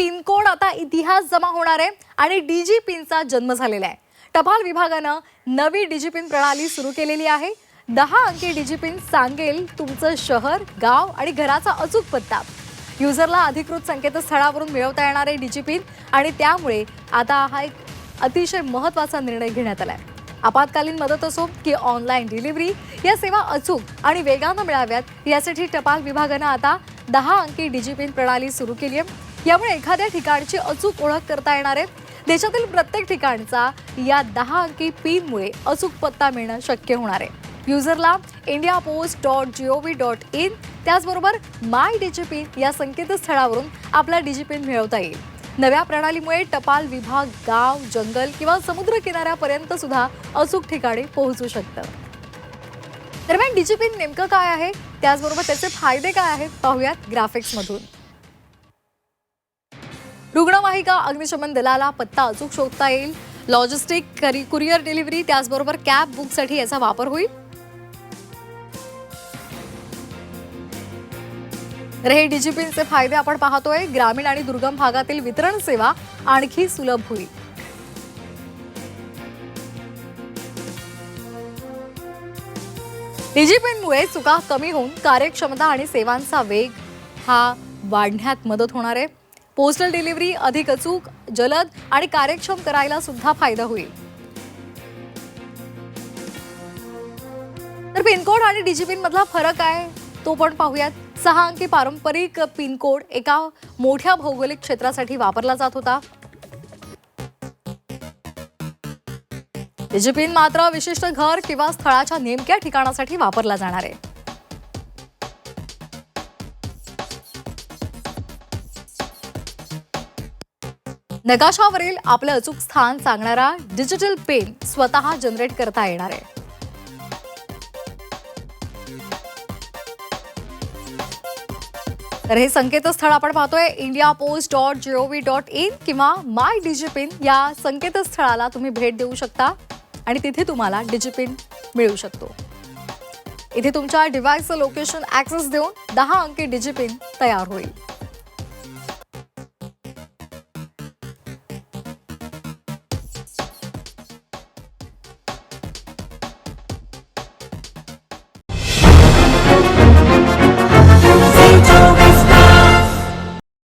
Pin code आता इतिहास जमा होणार आहे आणि डीजी पिनचा जन्म झालेला आहे. टपाल विभागानं नवी डीजी पिन प्रणाली सुरू केलेली आहे. दहा अंकी डीजी पिन सांगेल तुमचं शहर गाव आणि घराचा अचूक पत्ता. युजरला अधिकृत संकेतस्थळावरून मिळवता येणार आहे डीजी पिन आणि त्यामुळे आता हा एक अतिशय महत्त्वाचा निर्णय घेण्यात आला आहे आपत्कालीन मदत असो की ऑनलाईन डिलिव्हरी या सेवा अचूक आणि वेगानं मिळाव्यात यासाठी टपाल विभागानं आता दहा अंकी डीजी पिन प्रणाली सुरू केली आहे. यामुळे एखाद्या ठिकाणची अचूक ओळख करता येणार आहे. देशातील प्रत्येक ठिकाणचा या दहा अंकी पिनमुळे अचूक पत्ता मिळणं शक्य होणार आहे. युजरला India post dot G O V dot in त्याचबरोबर माय डिजिपिन या संकेतस्थळावरून आपला डिजिपिन मिळवता येईल. नव्या प्रणालीमुळे टपाल विभाग गाव जंगल किंवा समुद्र किनाऱ्यापर्यंत सुद्धा अचूक ठिकाणी पोहोचू शकतं. दरम्यान डिजिपिन नेमकं काय आहे? त्याचबरोबर त्याचे फायदे काय आहेत? पाहूयात ग्राफिक्समधून का? अग्निशमन दलाला पत्ता अचूक शोधता येईल. लॉजिस्टिक करी कुरिअर डिलिव्हरी त्याचबरोबर कॅब बुकसाठी याचा वापर होईल. तर हे डीजीपीचे फायदे आपण पाहतोय. ग्रामीण आणि दुर्गम भागातील वितरण सेवा आणखी सुलभ होईल. डीजीपीमुळे चुका कमी होऊन कार्यक्षमता आणि सेवांचा वेग हा वाढण्यात मदत होणार आहे. पोस्टल डिलिव्हरी अधिक अचूक जलद आणि कार्यक्षम करायला सुद्धा फायदा होईल. तर पिनकोड आणि डिजिपिन मधला फरक आहे तो पण पाहूयात. सहा अंकी पारंपरिक पिनकोड एका मोठ्या भौगोलिक क्षेत्रासाठी वापरला जात होता. डिजिपिन मात्र विशिष्ट घर किंवा स्थळाच्या नेमक्या ठिकाणासाठी वापरला जाणार आहे. नकाशावरील आपलं अचूक स्थान सांगणारा डिजिटल पेन स्वतः जनरेट करता येणार आहे. तर हे संकेतस्थळ आपण पाहतोय. India post dot GOV V dot in किंवा माय डिजिपिन या संकेतस्थळाला तुम्ही भेट देऊ शकता आणि तिथे तुम्हाला डिजिपिन मिळू शकतो. इथे तुमच्या डिव्हाइसचं लोकेशन ऍक्सेस देऊन दहा अंकी डिजिपिन तयार होईल.